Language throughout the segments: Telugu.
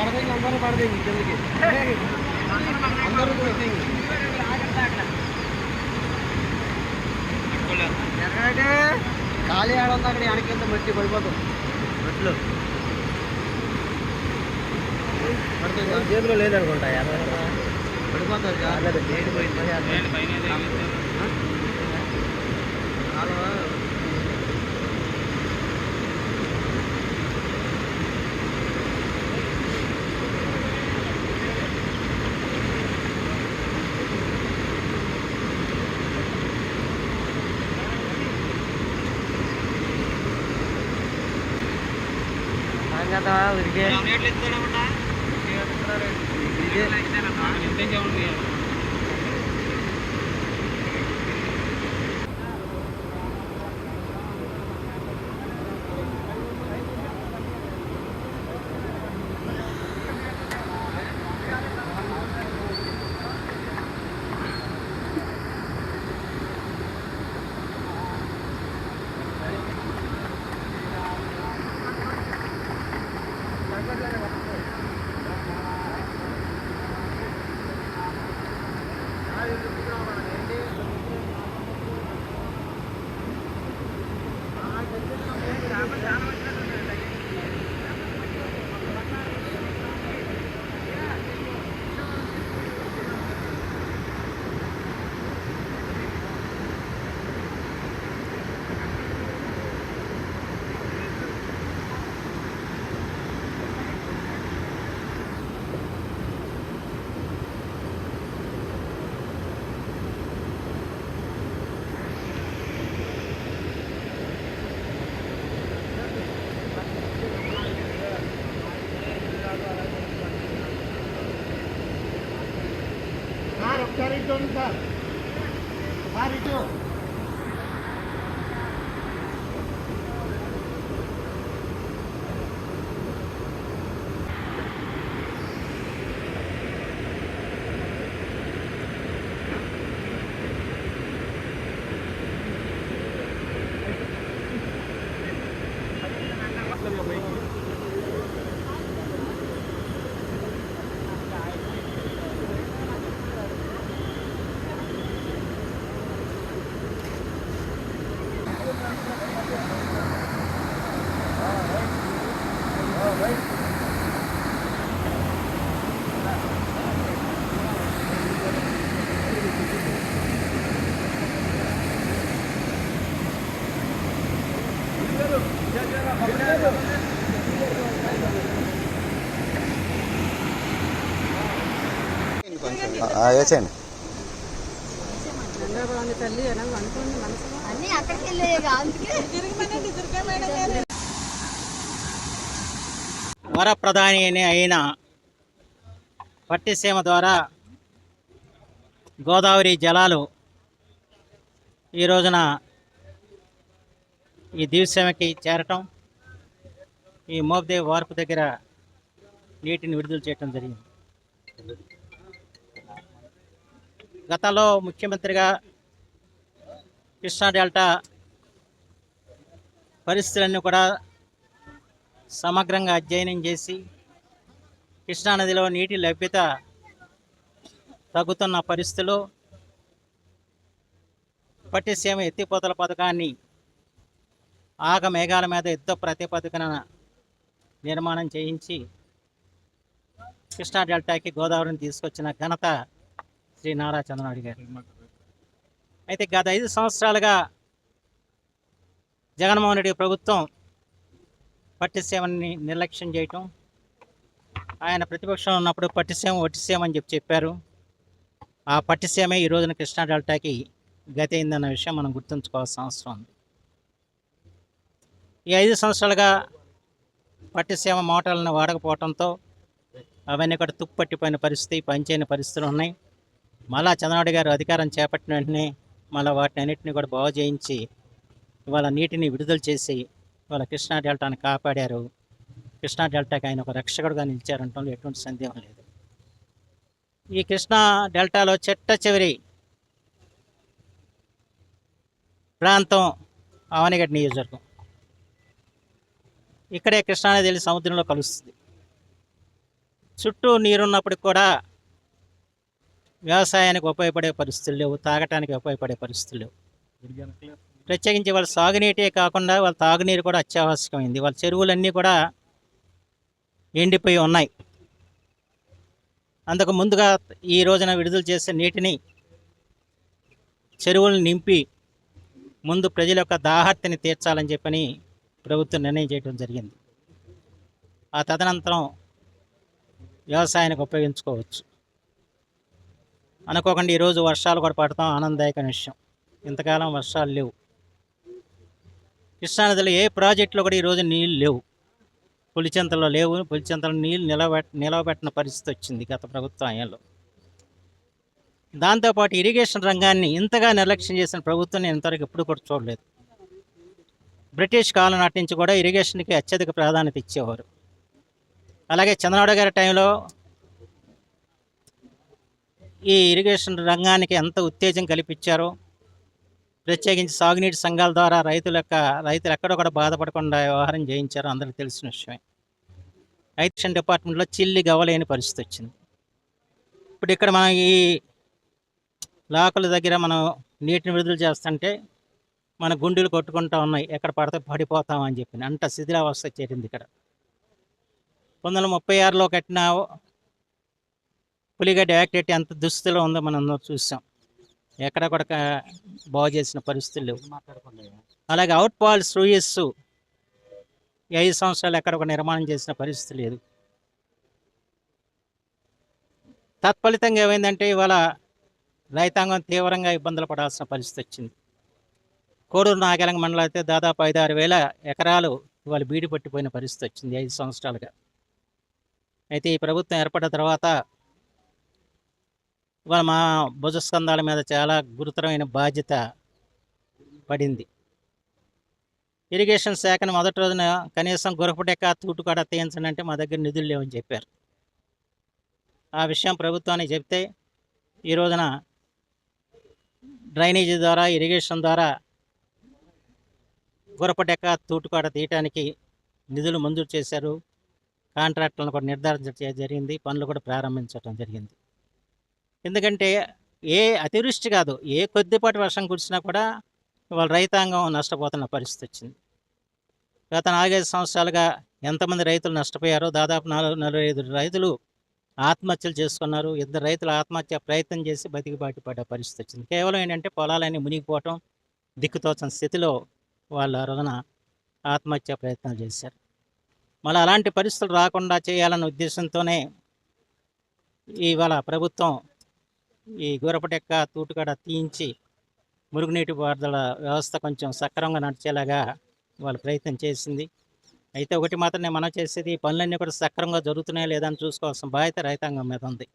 అందరూ పడదు ఇంక కిందకి అందరూ ఎక్కడంటే ఖాళీ ఆడ ఉంది అక్కడ? వెనక్కి వెళ్తే మట్టి పడిపోతాం మెట్లు. జేబులో లేదనుకుంటా పడిపోతారు ఉరికే ఇదే Cari Donzal. వేసేయండి. అన్నీ అక్కడికి వెళ్ళే అందుకే. వరప్రధాని అని అయిన పట్టిసీమ ద్వారా గోదావరి జలాలు ఈ రోజున ఈ దివ్యసీమకి చేరటం ఈ మోబ్దేవ్ వార్పు దగ్గర నీటిని విడుదల చేయటం జరిగింది. గతంలో ముఖ్యమంత్రిగా కృష్ణా డెల్టా పరిస్థితులన్నీ కూడా సమగ్రంగా అధ్యయనం చేసి కృష్ణానదిలో నీటి లభ్యత తగ్గుతున్న పరిస్థితులు పట్టిసీమ ఎత్తిపోతల పథకాన్ని ఆగ మేఘాల మీద యుద్ధ ప్రతిపాదికన నిర్మాణం చేయించి కృష్ణా డెల్టాకి గోదావరిని తీసుకొచ్చిన ఘనత శ్రీ నారా చంద్రనాయుడు గారు. అయితే గత ఐదు సంవత్సరాలుగా జగన్మోహన్ రెడ్డి ప్రభుత్వం పట్టిసీమని నిర్లక్ష్యం చేయటం ఆయన ప్రతిపక్షం ఉన్నప్పుడు పట్టిసీమ వట్టిసీమ అని చెప్పి చెప్పారు. ఆ పట్టిసీమే ఈ రోజున కృష్ణా డెల్టాకి గతి అయిందన్న విషయం మనం గుర్తుంచుకోవాల్సిన అవసరం ఉంది. ఈ ఐదు సంవత్సరాలుగా పట్టిసీమ మోటార్లను వాడకపోవడంతో అవన్నీ కూడా తుప్పు పట్టిపోయిన పరిస్థితి పనిచేయని పరిస్థితులు ఉన్నాయి. మళ్ళా చంద్రబాబు గారు అధికారం చేపట్టిన వెంటనే మళ్ళీ వాటిని అన్నింటినీ కూడా బాగు చేయించి ఇవాళ నీటిని విడుదల చేసి ఇవాళ కృష్ణా డెల్టాను కాపాడారు. కృష్ణా డెల్టాకి ఆయన ఒక రక్షకుడుగా నిలిచారంటంలో ఎటువంటి సందేహం లేదు. ఈ కృష్ణా డెల్టాలో చెట్ట చివరి ప్రాంతం అవనిగడ్డ నియోజకవర్గం. ఇక్కడే కృష్ణానది వెళ్ళి సముద్రంలో కలుస్తుంది. చుట్టూ నీరున్నప్పటికి కూడా వ్యవసాయానికి ఉపయోగపడే పరిస్థితులు లేవు తాగటానికి ఉపయోగపడే పరిస్థితులు లేవు. ప్రత్యేకించి వాళ్ళ సాగునీటే కాకుండా వాళ్ళ తాగునీరు కూడా అత్యావశ్యకమైంది. వాళ్ళ చెరువులన్నీ కూడా ఎండిపోయి ఉన్నాయి. అందుకు ముందుగా ఈ రోజున విడుదల చేసే నీటిని చెరువులను నింపి ముందు ప్రజల యొక్క దాహర్తిని తీర్చాలని చెప్పని ప్రభుత్వం నిర్ణయం చేయడం జరిగింది. ఆ తదనంతరం వ్యవసాయానికి ఉపయోగించుకోవచ్చు. అనుకోకుండా ఈరోజు వర్షాలు కూడా పడతాం ఆనందదాయకమైన విషయం. ఇంతకాలం వర్షాలు లేవు. కృష్ణానదిలో ఏ ప్రాజెక్టులో కూడా ఈరోజు నీళ్ళు లేవు. పులిచెంతలో లేవు. పులిచెంతలో నీళ్ళు నిలబెట్ నిలవబెట్టిన పరిస్థితి వచ్చింది గత ప్రభుత్వ హయాంలో దాంతోపాటు ఇరిగేషన్ రంగాన్ని ఇంతగా నిర్లక్ష్యం చేసిన ప్రభుత్వం నేను ఇంతవరకు ఎప్పుడు కూడా చూడలేదు. బ్రిటిష్ కాలం నాటి నుంచి కూడా ఇరిగేషన్కి అత్యధిక ప్రాధాన్యత ఇచ్చేవారు. అలాగే చంద్రబాబు గారి టైంలో ఈ ఇరిగేషన్ రంగానికి ఎంత ఉత్తేజం కల్పించారో ప్రత్యేకించి సాగునీటి సంఘాల ద్వారా రైతుల యొక్క రైతులు ఎక్కడో కూడా బాధపడకుండా వ్యవహారం చేయించారో అందరికీ తెలిసిన విషయమే. ఎలక్షన్ డిపార్ట్మెంట్లో చిల్లి గవ్వలేని పరిస్థితి వచ్చింది. ఇప్పుడు ఇక్కడ మన ఈ లాకుల దగ్గర మనం నీటిని విడుదల చేస్తుంటే మన గుండెలు కొట్టుకుంటా ఉన్నాయి. ఎక్కడ పడితే పడిపోతామని చెప్పింది చెప్పి. అంత శిథిలావస్థ చేరింది ఇక్కడ. పంతొమ్మిది వందల ముప్పై ఆరులో కట్టిన పులిగడ్డ యాక్టివిటీ ఎంత దుస్థితిలో ఉందో మనం చూసాం ఎక్కడ కూడా బాగు చేసిన పరిస్థితులు అలాగే అవుట్ పాల్ సూయస్ ఐదు సంవత్సరాలు ఎక్కడ ఒక నిర్మాణం చేసిన పరిస్థితి లేదు. తత్ఫలితంగా ఏమైందంటే ఇవాళ రైతాంగం తీవ్రంగా ఇబ్బందులు పడాల్సిన పరిస్థితి వచ్చింది. కోడూరు నాగలంగ మండలం అయితే దాదాపు ఐదు ఆరు వేల ఎకరాలు ఇవాళ బీడి పట్టిపోయిన పరిస్థితి వచ్చింది ఐదు సంవత్సరాలుగా. అయితే ఈ ప్రభుత్వం ఏర్పడిన తర్వాత ఇవాళ మా భుజస్కంధాల మీద చాలా గురుతరమైన బాధ్యత పడింది. ఇరిగేషన్ శాఖను మొదటి రోజున కనీసం గురపటెక్క తూటుకాడ తీయించండి అంటే మా దగ్గర నిధులు లేవని చెప్పారు. ఆ విషయం ప్రభుత్వానికి చెప్తే ఈ రోజున డ్రైనేజీ ద్వారా ఇరిగేషన్ ద్వారా గురపటెక్క తూటుకాడ తీయటానికి నిధులు మంజూరు చేశారు. కాంట్రాక్టులను కూడా నిర్ధారించడం జరిగింది. పనులు కూడా ప్రారంభించడం జరిగింది. ఎందుకంటే ఏ అతివృష్టి కాదు ఏ కొద్దిపాటి వర్షం కురిసినా కూడా వాళ్ళ రైతాంగం నష్టపోతున్న పరిస్థితి వచ్చింది. గత నాలుగైదు సంవత్సరాలుగా ఎంతమంది రైతులు నష్టపోయారో దాదాపు నాలుగు నలభై ఐదు రైతులు ఆత్మహత్యలు చేసుకున్నారు. ఇద్దరు రైతులు ఆత్మహత్య ప్రయత్నం చేసి బతికి పడే పరిస్థితి వచ్చింది. కేవలం ఏంటంటే పొలాలన్నీ మునిగిపోవటం దిక్కుతోచని స్థితిలో వాళ్ళ రోజున ఆత్మహత్య ప్రయత్నాలు చేశారు. మళ్ళీ అలాంటి పరిస్థితులు రాకుండా చేయాలన్న ఉద్దేశంతోనే ఇవాళ ప్రభుత్వం ఈ గోరపటెక్క తూటుకాడ తీయించి మురుగునీటి పారుదల వ్యవస్థ కొంచెం సక్రమంగా నడిచేలాగా వాళ్ళు ప్రయత్నం చేసింది. అయితే ఒకటి మాత్రం నేను మనం చేసేది పనులన్నీ కూడా సక్రమంగా జరుగుతున్నాయా లేదా అని చూసుకోవాల్సిన బాధ్యత రైతాంగం మీద ఉంది.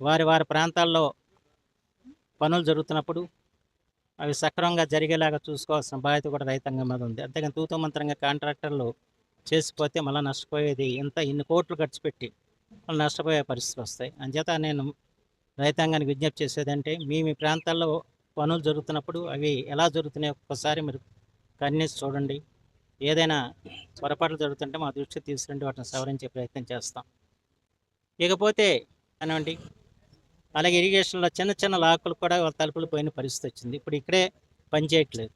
వారి వారి ప్రాంతాల్లో పనులు జరుగుతున్నప్పుడు అవి సక్రమంగా జరిగేలాగా చూసుకోవాల్సిన బాధ్యత కూడా రైతాంగం మీద ఉంది. అంతేగాని తూతమంత్రంగా కాంట్రాక్టర్లు చేసిపోతే మళ్ళీ నష్టపోయేది ఇంత ఇన్ని కోట్లు ఖర్చు పెట్టి మళ్ళీ నష్టపోయే పరిస్థితులు వస్తాయి. అంచేత నేను రైతాంగానికి విజ్ఞప్తి చేసేదంటే మీ మీ ప్రాంతాల్లో పనులు జరుగుతున్నప్పుడు అవి ఎలా జరుగుతున్నాయో ఒక్కసారి మీరు కన్నీసి చూడండి. ఏదైనా పొరపాట్లు జరుగుతుంటే మా దృష్టికి తీసుకురండి వాటిని సవరించే ప్రయత్నం చేస్తాం. ఇకపోతే అనండి అలాగే ఇరిగేషన్లో చిన్న చిన్న లాకులు కూడా వాళ్ళ తలుపులు పోయిన పరిస్థితి వచ్చింది. ఇప్పుడు ఇక్కడే పనిచేయట్లేదు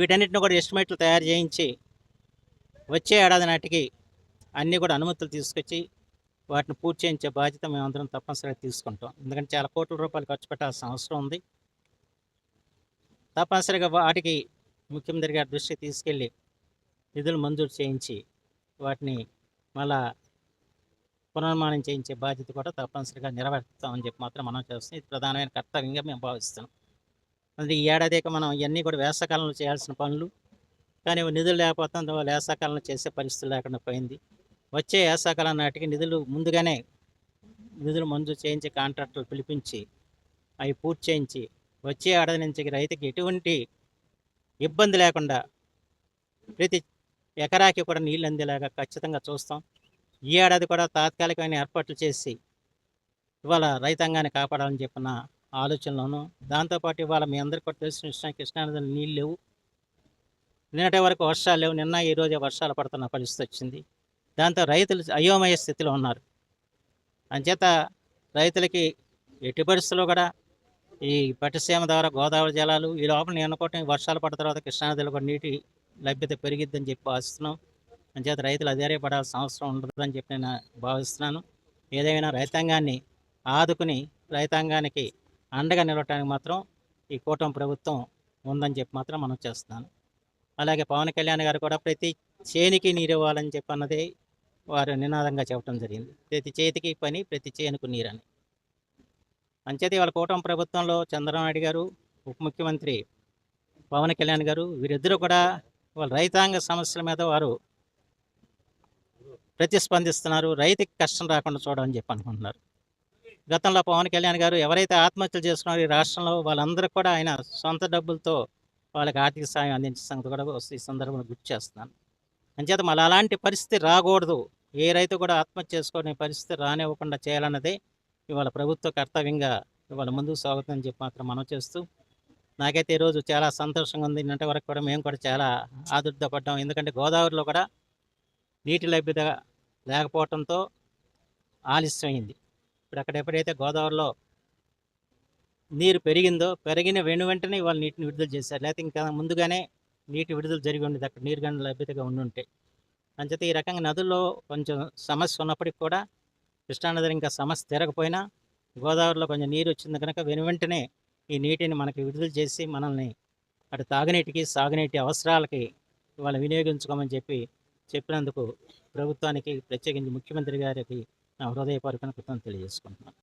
వీటన్నిటిని కూడా ఎస్టిమేట్లు తయారు చేయించి వచ్చే ఏడాది నాటికి అన్నీ కూడా అనుమతులు తీసుకొచ్చి వాటిని పూర్తి చేయించే బాధ్యత మేమందరం తప్పనిసరిగా తీసుకుంటాం. ఎందుకంటే చాలా కోట్ల రూపాయలు ఖర్చు పెట్టాల్సిన అవసరం ఉంది. తప్పనిసరిగా వాటికి ముఖ్యమంత్రి గారి దృష్టికి తీసుకెళ్ళి నిధులు మంజూరు చేయించి వాటిని మళ్ళా పునర్నిర్మాణం చేయించే బాధ్యత కూడా తప్పనిసరిగా నెరవేర్తామని చెప్పి మాత్రం మనం చేస్తాం ఇది ప్రధానమైన కర్తవ్యంగా మేము భావిస్తున్నాం. అంటే ఈ ఏడాదికి మనం ఇవన్నీ కూడా వేసవకాలంలో చేయాల్సిన పనులు. కానీ నిధులు లేకపోతే వేసవకాలంలో చేసే పరిస్థితి లేకుండా పోయింది. వచ్చే వేసవకాలం నాటికి నిధులు ముందుగానే నిధులు మంజూరు చేయించి కాంట్రాక్టర్లు పిలిపించి అవి పూర్తి చేయించి వచ్చే ఏడాది నుంచి రైతుకి ఎటువంటి ఇబ్బంది లేకుండా ప్రతి ఎకరాకి కూడా నీళ్ళు అందేలాగా ఖచ్చితంగా చూస్తాం. ఈ ఏడాది కూడా తాత్కాలికమైన ఏర్పాట్లు చేసి ఇవాళ రైతాంగాన్ని కాపాడాలని చెప్పిన ఆలోచనలోను దాంతోపాటు ఇవాళ మీ అందరికీ కూడా తెలిసిన విషయం కృష్ణానదిలో నీళ్ళు లేవు. నిన్నటి వరకు వర్షాలు లేవు. నిన్న ఈ రోజే వర్షాలు పడుతున్న పరిస్థితి వచ్చింది. దాంతో రైతులు అయోమయ స్థితిలో ఉన్నారు. అంచేత రైతులకి ఎట్టి పరిస్థితుల్లో కూడా ఈ పట్టిసీమ ద్వారా గోదావరి జలాలు ఈ లోపల నేను అనుకోవటం వర్షాలు పడిన తర్వాత కృష్ణానదిలో కూడా నీటి లభ్యత పెరిగిద్దని చెప్పి ఆశిస్తున్నాం అంచేత రైతులు అధైర్యపడాల్సిన అవసరం ఉండదని చెప్పి నేను భావిస్తున్నాను. ఏదైనా రైతాంగాన్ని ఆదుకుని రైతాంగానికి అండగా నిలవటానికి మాత్రం ఈ కూటమి ప్రభుత్వం ఉందని చెప్పి మాత్రం మనం చేస్తున్నాను. అలాగే పవన్ కళ్యాణ్ గారు కూడా ప్రతి చేనికి నీరు ఇవ్వాలని చెప్పి అన్నది వారు నినాదంగా చెప్పడం జరిగింది. ప్రతి చేతికి పని ప్రతి చేనుకు నీరని. అంచేత వాళ్ళ కూటమి ప్రభుత్వంలో చంద్రబాబు గారు ఉప ముఖ్యమంత్రి పవన్ కళ్యాణ్ గారు వీరిద్దరూ కూడా వాళ్ళ రైతాంగ సమస్యల మీద వారు ప్రతిస్పందిస్తున్నారు. రైతుకి కష్టం రాకుండా చూడమని చెప్పి అనుకుంటున్నారు. గతంలో పవన్ కళ్యాణ్ గారు ఎవరైతే ఆత్మహత్యలు చేసుకున్నారో ఈ రాష్ట్రంలో వాళ్ళందరూ కూడా ఆయన సొంత డబ్బులతో వాళ్ళకి ఆర్థిక సాయం అందించే సంగతి కూడా ఈ సందర్భంలో గుర్తు చేస్తున్నాను. అంచేత మళ్ళీ అలాంటి పరిస్థితి రాకూడదు. ఏ రైతు కూడా ఆత్మహత్య చేసుకునే పరిస్థితి రానివ్వకుండా చేయాలన్నదే ఇవాళ ప్రభుత్వ కర్తవ్యంగా ఇవాళ ముందుకు సాగుతుందని చెప్పి మాత్రం మనం చేస్తూ నాకైతే ఈరోజు చాలా సంతోషంగా ఉంది. నిన్నటి వరకు కూడా మేము కూడా చాలా ఆదుర్దపడ్డాం. ఎందుకంటే గోదావరిలో కూడా నీటి లభ్యత లేకపోవడంతో ఆలస్యమైంది. ఇప్పుడు అక్కడ ఎప్పుడైతే గోదావరిలో నీరు పెరిగిందో పెరిగిన వెను వెంటనే ఇవాళ నీటిని విడుదల చేశారు. లేకపోతే ఇంకా ముందుగానే నీటి విడుదల జరిగి ఉండేది. అక్కడ నీరు కానీ లభ్యతగా ఉండి ఉంటే అంచేత ఈ రకంగా నదుల్లో కొంచెం సమస్య ఉన్నప్పటికి కూడా కృష్ణానది ఇంకా సమస్య తీరకపోయినా గోదావరిలో కొంచెం నీరు వచ్చింది కనుక వెను వెంటనే ఈ నీటిని మనకి విడుదల చేసి మనల్ని అటు తాగునీటికి సాగునీటి అవసరాలకి ఇవాళ వినియోగించుకోమని చెప్పి చెప్పినందుకు ప్రభుత్వానికి ప్రత్యేకించి ముఖ్యమంత్రి గారికి నా హృదయపూర్వక కృతజ్ఞతలు తెలియజేసుకుంటున్నాను.